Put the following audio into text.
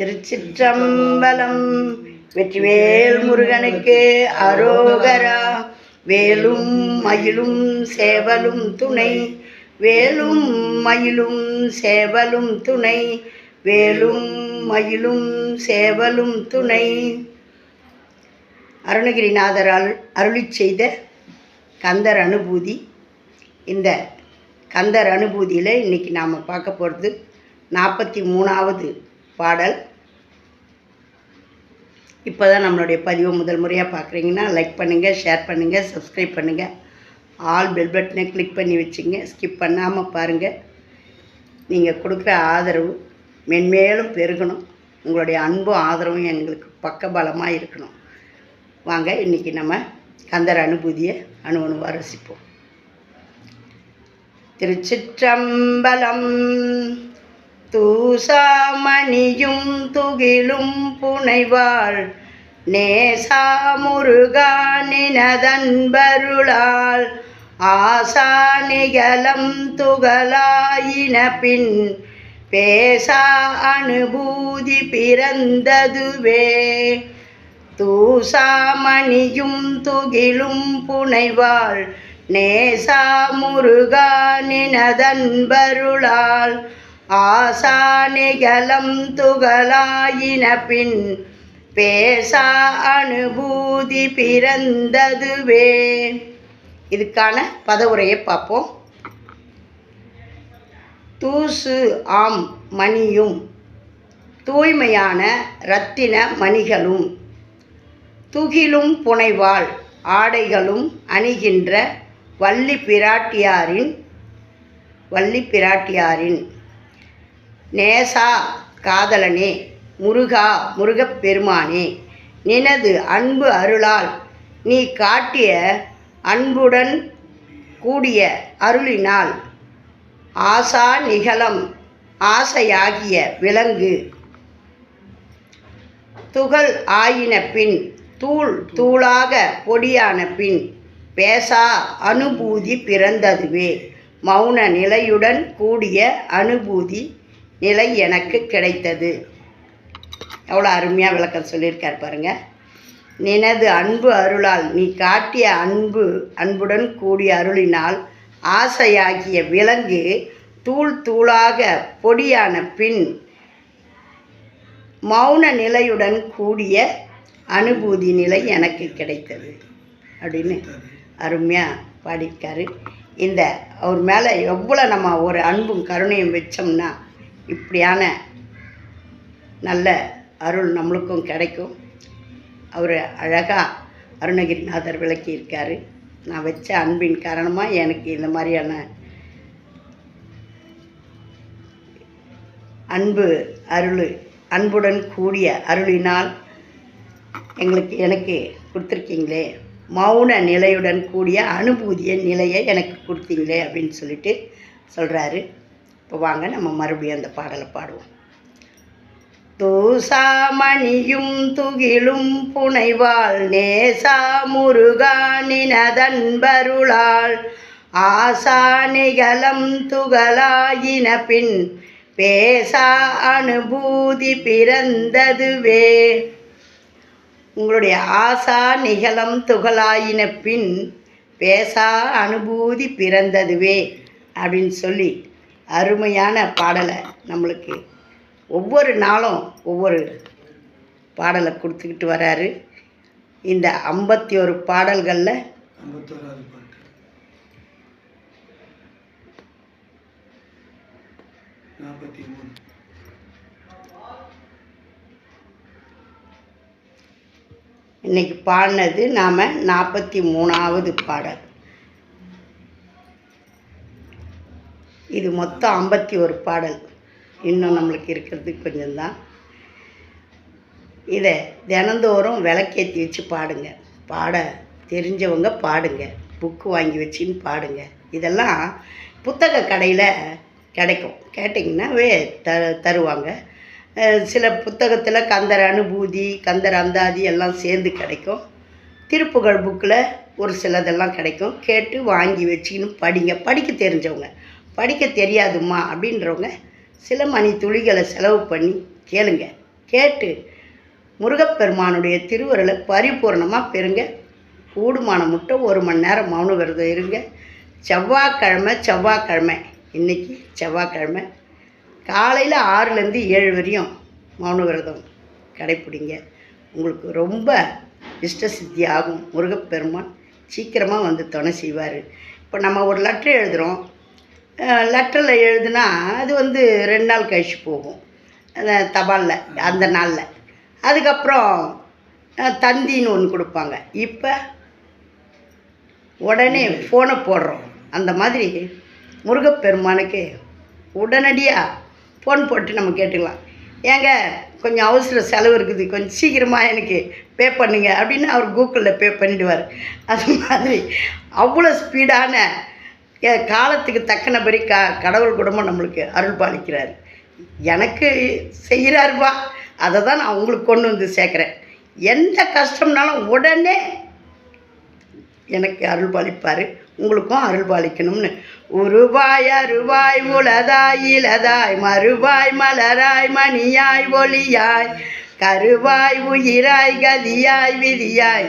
திருச்சிற்றம்பலம். வெற்றிவேல் முருகனுக்கு அரோகரா. வேலும் மயிலும் சேவலும் துணை. வேலும் மயிலும் சேவலும் துணை. வேலும் மயிலும் சேவலும் துணை. அருணகிரிநாதர் அருளி செய்த கந்தர் அனுபூதி. இந்த கந்தர் அனுபூதியில் இன்றைக்கி நாம் பார்க்க போகிறது நாற்பத்தி மூணாவது பாடல். இப்போ தான் நம்மளுடைய பதிவை முதல் முறையாக பார்க்குறீங்கன்னா லைக் பண்ணுங்கள் ஷேர் பண்ணுங்கள் சப்ஸ்கிரைப் பண்ணுங்கள் ஆல் பெல் பட்டனை கிளிக் பண்ணி வச்சுங்க. ஸ்கிப் பண்ணாமல் பாருங்கள் நீங்கள் கொடுக்குற ஆதரவு மென்மேலும் பெருகணும். உங்களுடைய அன்பும் ஆதரவும் எங்களுக்கு பக்கபலமாக இருக்கணும். வாங்க இன்றைக்கி நம்ம கந்தர் அனுபூதியை அணு அணுவாக ரசிப்போம். திருச்சிற்றம்பலம் தூசாமணியும் துகிலும் புனைவாள். நேசா முருகானினதன்பருளால் ஆசா நிகலம் துகலாயின பின் பேசா அனுபூதி பிறந்ததுவே. தூசாமணியும் துகிலும் புனைவாள். நேசா முருகானினதன்பருளால் ஆசா ஆசானிகலம் துகளாயின பின் பேசா அனுபூதி பிறந்ததுவே. இதுக்கான பதவுரையை பார்ப்போம். தூசு ஆம் மணியும் தூய்மையான இரத்தின மணிகளும் துகிலும் புனைவாள் ஆடைகளும் அணிகின்ற வள்ளி பிராட்டியாரின் வள்ளி பிராட்டியாரின். நேசா காதலனே முருகா முருகப்பெருமானே நினது அன்பு அருளால் நீ காட்டிய அன்புடன் கூடிய அருளினால் ஆசா நிகழம் ஆசையாகிய விலங்கு. துகள் ஆயின பின் தூள் தூளாக பொடியான பின் பேசா அனுபூதி பிறந்ததுவே மௌன நிலையுடன் கூடிய அனுபூதி நிலை எனக்கு கிடைத்தது. எவ்வளோ அருமையாக விளக்கம் சொல்லியிருக்கார் பாருங்கள் நினது அன்பு அருளால் நீ காட்டிய அன்பு அன்புடன் கூடிய அருளினால் ஆசையாகிய விலங்கு தூள் தூளாக பொடியான பின் மௌன நிலையுடன் கூடிய அனுபூதி நிலை எனக்கு கிடைத்தது. அப்படின்னு அருமையாக பாடியிருக்காரு. இந்த அவர் மேலே எவ்வளோ நம்ம ஒரு அன்பும் கருணையும் வச்சோம்னா இப்படியான நல்ல அருள் நம்மளுக்கும் கிடைக்கும். அவர் அழகாக அருணகிரிநாதர் விளக்கியிருக்காரு. நான் வச்ச அன்பின் காரணமாக எனக்கு இந்த மாதிரியான அன்பு அருள் அன்புடன் கூடிய அருளினால் எங்களுக்கு எனக்கு கொடுத்துருக்கீங்களே. மௌன நிலையுடன் கூடிய அனுபூதிய நிலையை எனக்கு கொடுத்தீங்களே அப்படின்னு சொல்லிட்டு சொல்கிறாரு இப்போ வாங்க நம்ம மறுபடியும் அந்த பாடலை பாடுவோம். தூசாமணியும் துகிலும் புனைவாள் நேசா முருகானினதன்பருளாள் ஆசா நிகலம் துகளாயின பின் பேசா அனுபூதி பிறந்ததுவே. உங்களுடைய ஆசா நிகழம் துகளாயின பின் பேசா அனுபூதி பிறந்ததுவே அப்படின்னு சொல்லி அருமையான பாடலை நம்மளுக்கு ஒவ்வொரு நாளும் ஒவ்வொரு பாடலை கொடுத்துக்கிட்டு வராரு. இந்த ஐம்பத்தி ஒரு பாடல்களில் இன்னைக்கு பாடினது நாம் நாற்பத்தி மூணாவது பாடல். இது மொத்தம் ஐம்பத்தி ஒரு பாடல். இன்னும் நம்மளுக்கு இருக்கிறது கொஞ்சம்தான். இதை தினந்தோறும் விளக்கேற்றி வச்சு பாடுங்க. பாட தெரிஞ்சவங்க பாடுங்க. புக்கு வாங்கி வச்சின்னு பாடுங்க. இதெல்லாம் புத்தக கடையில் கிடைக்கும். கேட்டிங்கன்னாவே த தருவாங்க. சில புத்தகத்தில் கந்தர் அனுபூதி கந்தர் அந்தாதி எல்லாம் சேர்ந்து கிடைக்கும். திருப்புகழ் புக்கில் ஒரு சிலதெல்லாம் கிடைக்கும். கேட்டு வாங்கி வச்சுக்கின்னு படிங்க. படிக்க தெரிஞ்சவங்க. படிக்க தெரியாதும்மா அப்படின்றவங்க சில மணி துளிகளை செலவு பண்ணி கேளுங்க. கேட்டு முருகப்பெருமானுடைய திருவருளை பரிபூர்ணமாக பெறுங்க. கூடுமான மட்டும் ஒரு மணி நேரம் மௌன விரதம் இருங்க. செவ்வாய்க்கிழமை செவ்வாய்க்கிழமை. இன்னைக்கு செவ்வாய்க்கிழமை. காலையில் ஆறுலேருந்து ஏழு வரையும் மௌன விரதம் கடைப்பிடிங்க. உங்களுக்கு ரொம்ப இஷ்ட சித்தி ஆகும் முருகப்பெருமான். சீக்கிரமாக வந்து துணை செய்வார். இப்போ நம்ம ஒரு லெட்ரு எழுதுகிறோம் லெட்டரில் எழுதுனா அது வந்து ரெண்டு நாள் கழிச்சு போகும். அந்த தபாலில் அந்த நாளில். அதுக்கப்புறம் தந்தின்னு ஒன்று கொடுப்பாங்க. இப்போ உடனே ஃபோனை போடுறோம். அந்த மாதிரி முருகப்பெருமானுக்கு உடனடியாக ஃபோன் போட்டு நம்ம கேட்டுக்கலாம். ஏங்க கொஞ்சம் அவசர செலவு இருக்குது. கொஞ்சம் சீக்கிரமாக எனக்கு பே பண்ணுங்க அப்படின்னு அவர் கூகுளில் பே பண்ணிடுவார். அது மாதிரி அவ்வளோ ஸ்பீடான காலத்துக்கு தக்கனபடி க கடவுள் குடும்பம் நம்மளுக்கு அருள் பாலிக்கிறார் எனக்கு செய்கிறாருப்பா அதை தான் நான் உங்களுக்கு கொண்டு வந்து சேர்க்குறேன். எந்த கஷ்டம்னாலும் உடனே எனக்கு அருள் பாலிப்பார் உங்களுக்கும் அருள் பாலிக்கணும்னு உருவாய் அருவாய் உலதாய் இலதாய் மறுவாய் மலராய் மணியாய் ஒளியாய் கருவாய் உயிராய் கதியாய் விதியாய்